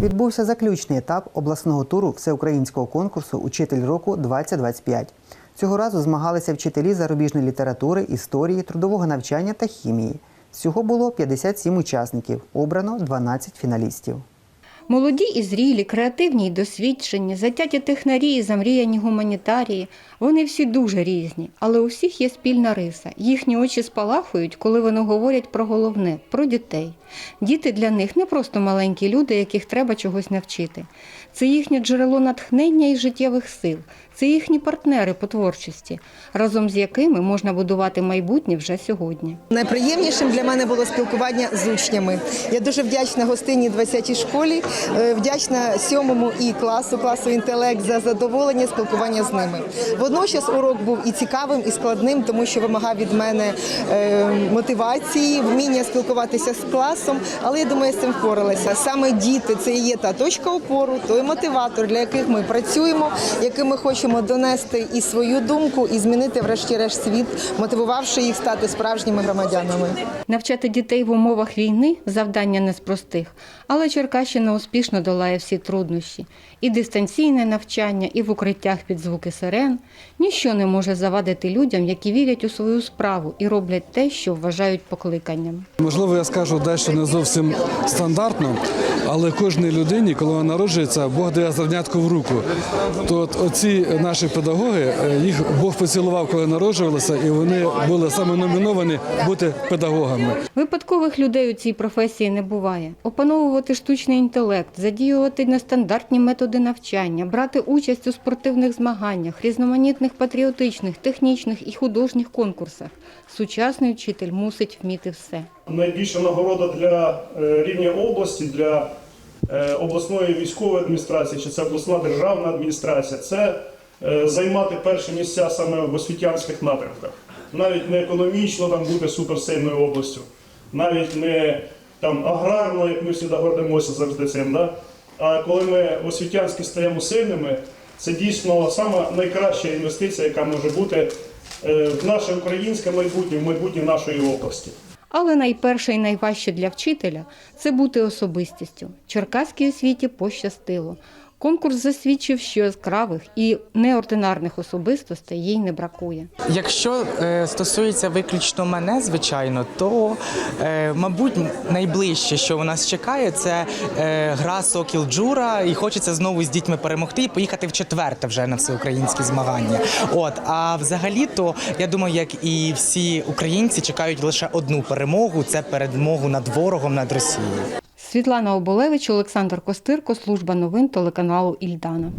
Відбувся заключний етап обласного туру всеукраїнського конкурсу Учитель року 2025. Цього разу змагалися вчителі зарубіжної літератури, історії, трудового навчання та хімії. Всього було 57 учасників, обрано 12 фіналістів. Молоді і зрілі, креативні й досвідчені, затяті технарі замріяні гуманітарії. Вони всі дуже різні, але у всіх є спільна риса. Їхні очі спалахують, коли вони говорять про головне про дітей. Діти для них не просто маленькі люди, яких треба чогось навчити. Це їхнє джерело натхнення і життєвих сил. Це їхні партнери по творчості, разом з якими можна будувати майбутнє вже сьогодні. Найприємнішим для мене було спілкування з учнями. Я дуже вдячна гостині 20-й школі, вдячна сьомому і класу, класу інтелект за задоволення спілкування з ними. Водночас урок був і цікавим, і складним, тому що вимагав від мене е, мотивації, вміння спілкуватися з класом. Але я думаю, я з цим впоралася. Саме діти це є та точка опору, той мотиватор, для яких ми працюємо, яким ми хочемо донести і свою думку, і змінити врешті-решт світ, мотивувавши їх стати справжніми громадянами. Навчати дітей в умовах війни завдання не з простих, але Черкащина успішно долає всі труднощі. І дистанційне навчання, і в укриттях під звуки сирен. Ніщо не може завадити людям, які вірять у свою справу і роблять те, що вважають покликанням. Можливо, я скажу дещо не зовсім стандартно, але кожній людині, коли вона народжується, Бог дає зернятко в руку. То от оці наші педагоги, е, їх Бог поцілував, коли народжувалися, і вони були саме номіновані бути педагогами. Випадкових людей у цій професії не буває. Опановувати штучний інтелект, задіювати нестандартні методи навчання, брати участь у спортивних змаганнях, різноманітних патріотичних, технічних і художніх конкурсах. Сучасний вчитель мусить вміти все. Найбільша нагорода для е, рівня області, для е, обласної військової адміністрації, чи це обласна державна адміністрація, це е, займати перші місця саме в освітянських напрямках. Навіть не економічно там бути суперсильною областю, навіть не там аграрно, як ми завжди гордимося завжди цим. Да? А коли ми освітянські стаємо сильними, це дійсно сама найкраща інвестиція, яка може бути е, в наше українське майбутнє, в майбутнє нашої області. Але найперше і найважче для вчителя це бути особистістю. Черкаській освіті пощастило. Конкурс засвідчив, що яскравих і неординарних особистостей їй не бракує. Якщо е, стосується виключно мене, звичайно, то е, мабуть найближче, що у нас чекає, це е, гра Сокіл Джура, і хочеться знову з дітьми перемогти і поїхати в четверте вже на всеукраїнські змагання. От а взагалі, то я думаю, як і всі українці чекають лише одну перемогу це перемогу над ворогом над Росією. Світлана Оболевич, Олександр Костирко, служба новин телеканалу Ільдана.